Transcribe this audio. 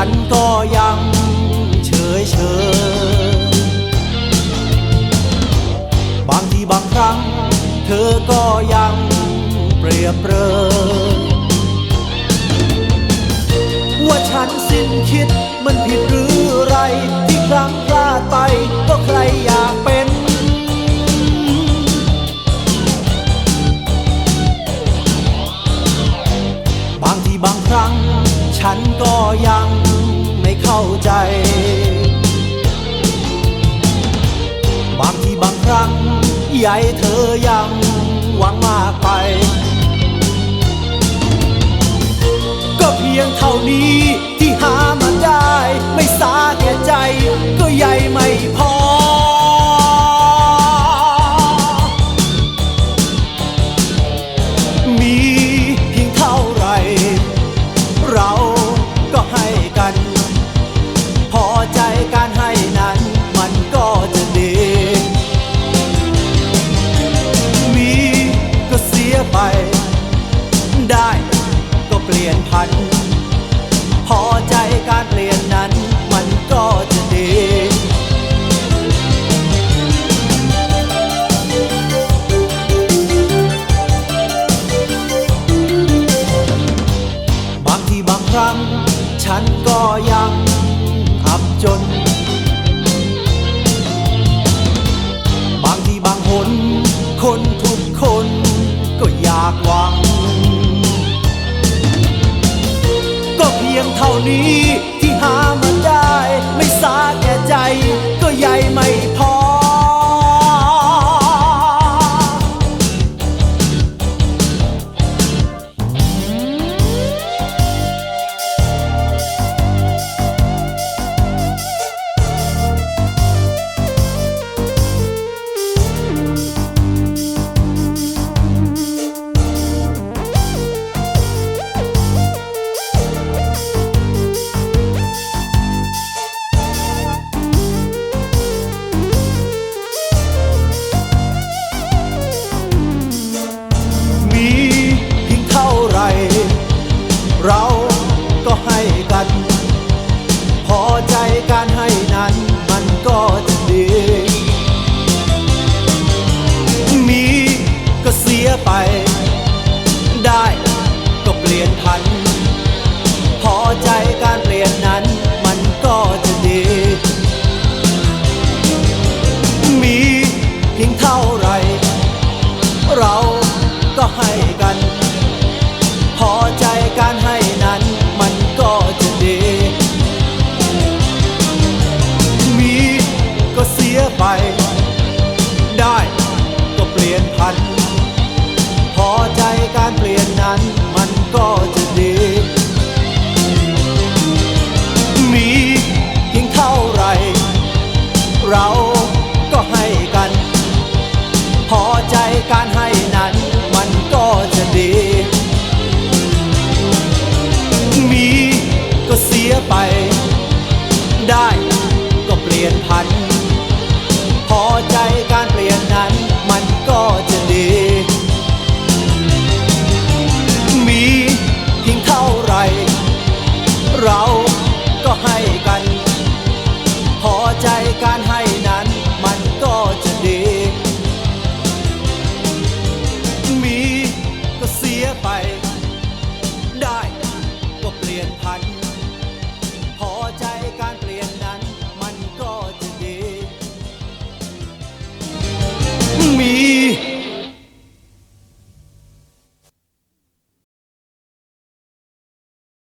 ันก็ยังเฉยเฉยบางทีบางครั้ง เธอก็ยังเปรียบเปรยว่าฉันสิ้นคิดมันผิดหรือไร ที่ครั้งพลาดไปก็ใครอยากเป็นบางทีบางครั้ง ฉันก็ยังไม่เข้าใจ บางทีบางครั้งใหญ่เธอยังหวังมากไป ก็เพียงเท่านี้ที่หามาได้ ไม่สาแก่ใจ ก็ใหญ่ไม่พอ ฉันก็ยังอับจน บางทีบางหน คนทุกคนก็อยากหวัง ก็เพียงเท่านี้ ให้กัน พัน พอใจการเปลี่ยนนั้นมันก็จะดี มีเพียงเท่าไร เราก็ให้กัน พอใจการให้นั้นมันก็จะดี มีก็เสียไป ได้ก็เปลี่ยนพัน We.